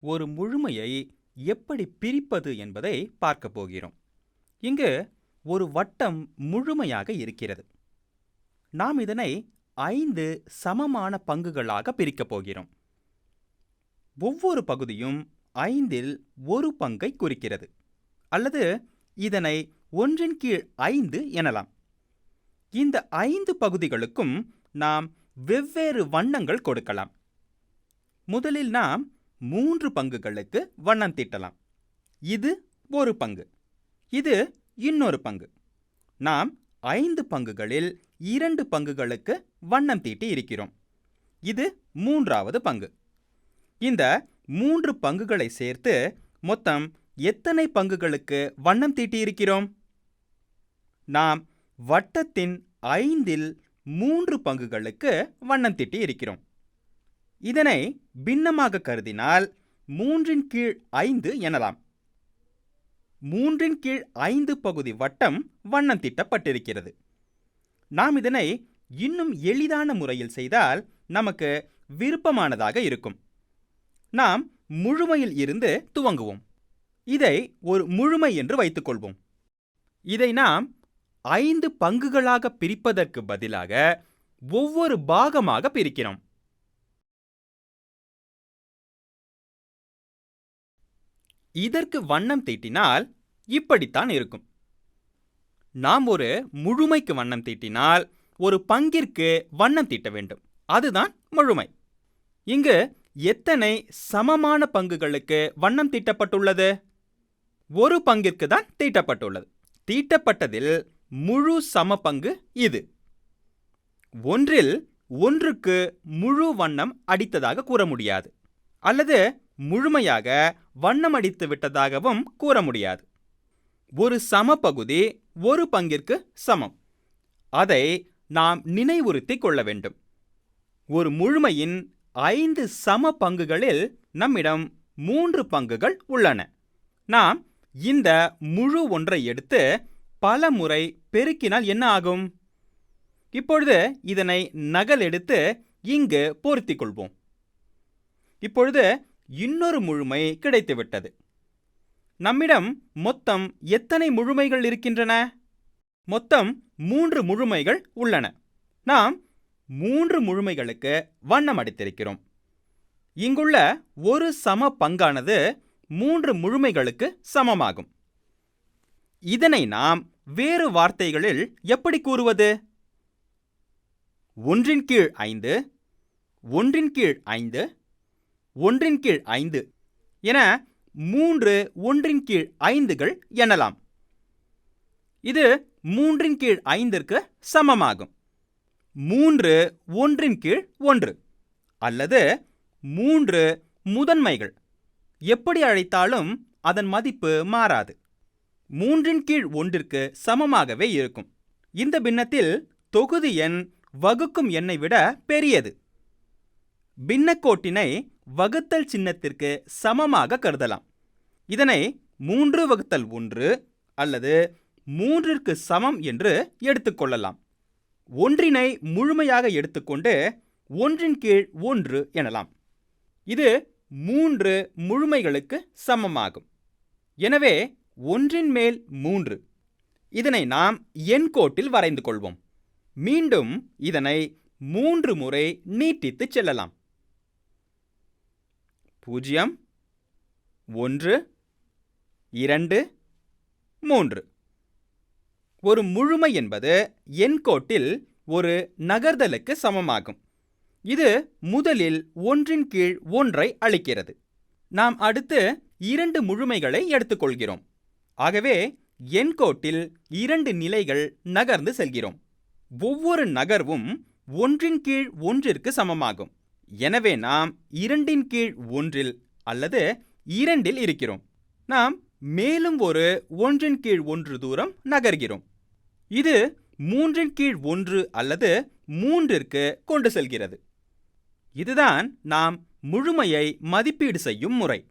ஒரு முழுமையை எப்படி பிரிப்பது என்பதை பார்க்கப் போகிறோம். இங்கு ஒரு வட்டம் முழுமையாக இருக்கிறது. நாம் இதனை ஐந்து சமமான பங்குகளாக பிரிக்கப் போகிறோம். ஒவ்வொரு பகுதியும் ஐந்தில் ஒரு பங்கை குறிக்கிறது. அல்லது இதனை ஒன்றின் கீழ் ஐந்து எனலாம். இந்த ஐந்து பகுதிகளுக்கும் நாம் வெவ்வேறு வண்ணங்கள் கொடுக்கலாம். முதலில் நாம் மூன்று பங்குகளுக்கு வண்ணம் தீட்டலாம். இது ஒரு பங்கு. இது இன்னொரு பங்கு. நாம் ஐந்து பங்குகளில் இரண்டு பங்குகளுக்கு வண்ணம் தீட்டி இருக்கிறோம். இது மூன்றாவது பங்கு. இந்த மூன்று பங்குகளை சேர்த்து மொத்தம் எத்தனை பங்குகளுக்கு வண்ணம் தீட்டி இருக்கிறோம்? நாம் வட்டத்தின் ஐந்தில் மூன்று பங்குகளுக்கு வண்ணம் தீட்டி இருக்கிறோம். இதனை பின்னமாக கருதினால் மூன்றின் கீழ் ஐந்து எனலாம். மூன்றின் கீழ் ஐந்து பகுதி வட்டம் வண்ணம் தீட்டப்பட்டிருக்கிறது. நாம் இதனை இன்னும் எளிதான முறையில் செய்தால் நமக்கு விருப்பமானதாக இருக்கும். நாம் முழுமையில் இருந்து துவங்குவோம். இதை ஒரு முழுமை என்று வைத்துக்கொள்வோம். இதை நாம் ஐந்து பங்குகளாக பிரிப்பதற்கு பதிலாக ஒவ்வொரு பாகமாக பிரிக்கிறோம். இதற்கு வண்ணம் தீட்டினால் இப்படித்தான் இருக்கும். நாம் ஒரு முழுமைக்கு வண்ணம் தீட்டினால் ஒரு பங்கிற்கு வண்ணம் தீட்ட வேண்டும். அதுதான் முழுமை. இங்கு எத்தனை சமமான பங்குகளுக்கு வண்ணம் தீட்டப்பட்டுள்ளது? ஒரு பங்கிற்கு தான் தீட்டப்பட்டுள்ளது. தீட்டப்பட்டதில் முழு சம பங்கு இது. ஒன்றில் ஒன்றுக்கு முழு வண்ணம் அடித்ததாக கூற முடியாது. அல்லது முழுமையாக வண்ணமடித்து விட்டதாகவும் கூற முடியாது ஒரு சம பகுதி ஒரு பங்கிற்கு சமம். அதை நாம் நினைவுறுத்திக் கொள்ள வேண்டும். ஒரு முழுமையின் ஐந்து சம பங்குகளில் நம்மிடம் மூன்று பங்குகள் உள்ளன. நாம் இந்த முழு ஒன்றை எடுத்து பல முறை பெருக்கினால் என்ன ஆகும்? இப்பொழுது இதனை நகல் எடுத்து இங்கு பொருத்திக் கொள்வோம். இப்பொழுது இன்னொரு முழுமை கிடைத்துவிட்டது. நம்மிடம் மொத்தம் எத்தனை முழுமைகள் இருக்கின்றன? மொத்தம் மூன்று முழுமைகள் உள்ளன. நாம் மூன்று முழுமைகளுக்கு வண்ணம் அடித்திருக்கிறோம். இங்குள்ள ஒரு சம பங்கானது மூன்று முழுமைகளுக்கு சமமாகும். இதனை நாம் வேறு வார்த்தைகளில் எப்படி கூறுவது? ஒன்றின் கீழ் ஐந்து ஒன்றின் கீழ் ஐந்து ஒன்றின் கீழ் ஐந்து என மூன்று ஒன்றின் கீழ் ஐந்துகள் எனலாம் இது மூன்றின் கீழ் ஐந்திற்கு சமமாகும். மூன்று ஒன்றின் கீழ் ஒன்று அல்லது மூன்று முதன்மைகள் எப்படி அழைத்தாலும் அதன் மதிப்பு மாறாது. மூன்றின் கீழ் ஒன்றிற்கு சமமாகவே இருக்கும். இந்த பின்னத்தில் தொகுதி எண் வகுக்கும் எண்ணை விட பெரியது. பின்னக்கோட்டினை வகுத்தல் சின்னத்திற்கு சமமாக கருதலாம். இதனை மூன்று வகுத்தல் ஒன்று அல்லது மூன்றிற்கு சமம் என்று எடுத்துக்கொள்ளலாம் ஒன்றினை முழுமையாக எடுத்துக்கொண்டு ஒன்றின் கீழ் ஒன்று எனலாம். இது மூன்று முழுமைகளுக்கு சமமாகும். எனவே ஒன்றின் மேல் மூன்று. இதனை நாம் எண் கோட்டில் வரைந்து கொள்வோம். மீண்டும் இதனை மூன்று முறை நீட்டித்து செல்லலாம். பூஜ்ஜியம் ஒன்று இரண்டு மூன்று. ஒரு முழுமை என்பது எண்கோட்டில் ஒரு நகர்தலுக்கு சமமாகும். இது முதலில் ஒன்றின் கீழ் ஒன்றை அளிக்கிறது. நாம் அடுத்து இரண்டு முழுமைகளை எடுத்துக்கொள்கிறோம். ஆகவே எண்கோட்டில் இரண்டு நிலைகள் நகர்ந்து செல்கிறோம். ஒவ்வொரு நகர்வும் ஒன்றின் கீழ் ஒன்றிற்கு சமமாகும். எனவே நாம் இரண்டின் கீழ் ஒன்றில் அல்லது இரண்டில் இருக்கிறோம். நாம் மேலும் ஒரு ஒன்றின் கீழ் ஒன்று தூரம் நகர்கிறோம். இது மூன்றின் கீழ் ஒன்று அல்லது மூன்றிற்கு கொண்டு செல்கிறது. இதுதான் நாம் முழுமையை மதிப்பீடு செய்யும் முறை.